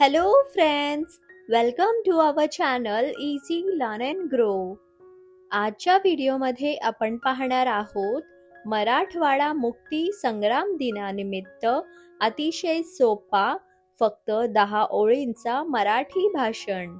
Hello, friends. Welcome to our channel Easy Learn and Grow. आजच्या व्हिडिओमध्ये आपण पाहणार आहोत मराठवाडा मुक्ती संग्राम दिनानिमित्त अतिशय सोपा फक्त दहा ओळींचा मराठी भाषण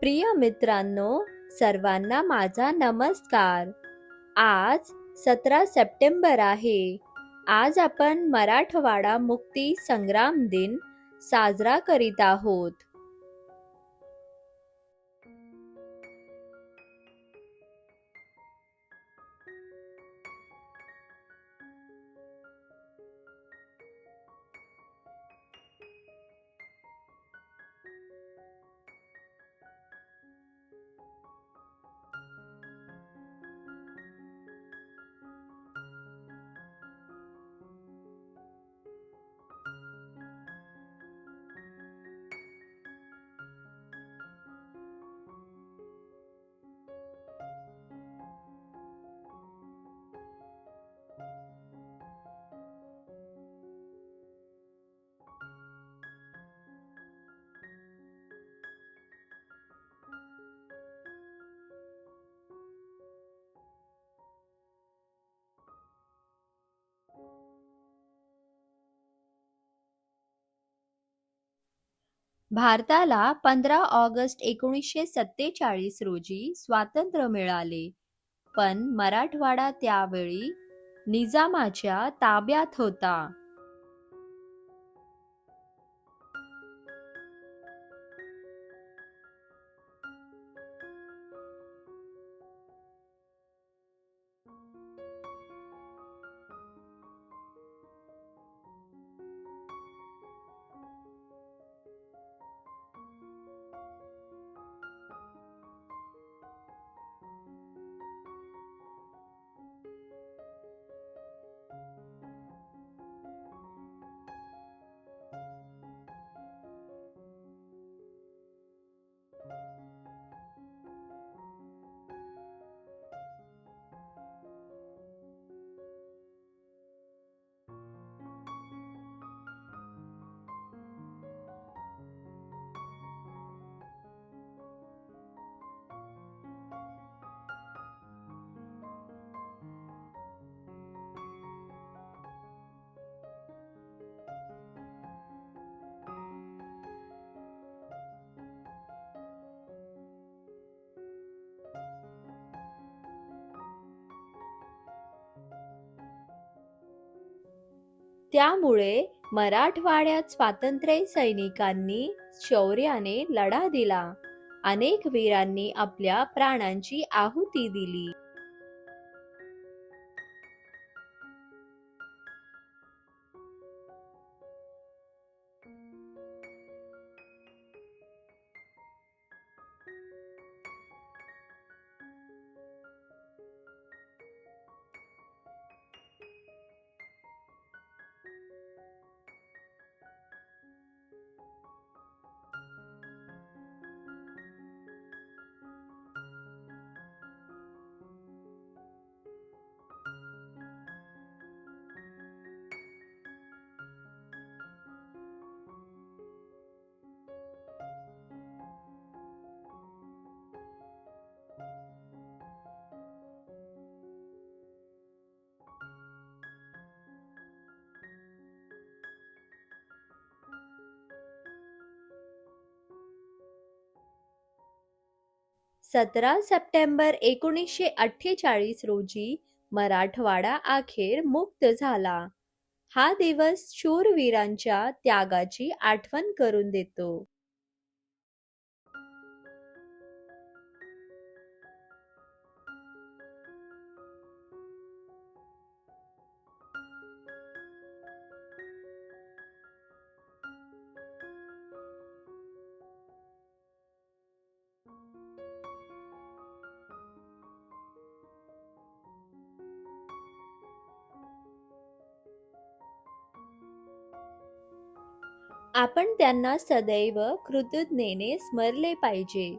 प्रिय मित्रांनो सर्वांना माझा नमस्कार. आज सतरा सप्टेंबर आहे. आज आपण मराठवाडा मुक्ती संग्राम दिन साजरा करीत आहोत. भारताला पंधरा ऑगस्ट एकोणीसशे सत्तेचाळीस रोजी स्वातंत्र्य मिळाले. पण मराठवाडा त्यावेळी निजामाच्या ताब्यात होता. त्यामुळे मराठवाड्यात स्वातंत्र्य सैनिकांनी शौर्याने लढा दिला. अनेक वीरांनी आपल्या प्राणांची आहुती दिली. सतरा सप्टेंबर एकोणीसशे अठ्ठेचाळीस रोजी मराठवाडा अखेर मुक्त झाला. हा दिवस शूरवीरांच्या त्यागाची आठवण करून देतो. आपण त्यांना सदैव कृतज्ञतेने स्मरले पाहिजे.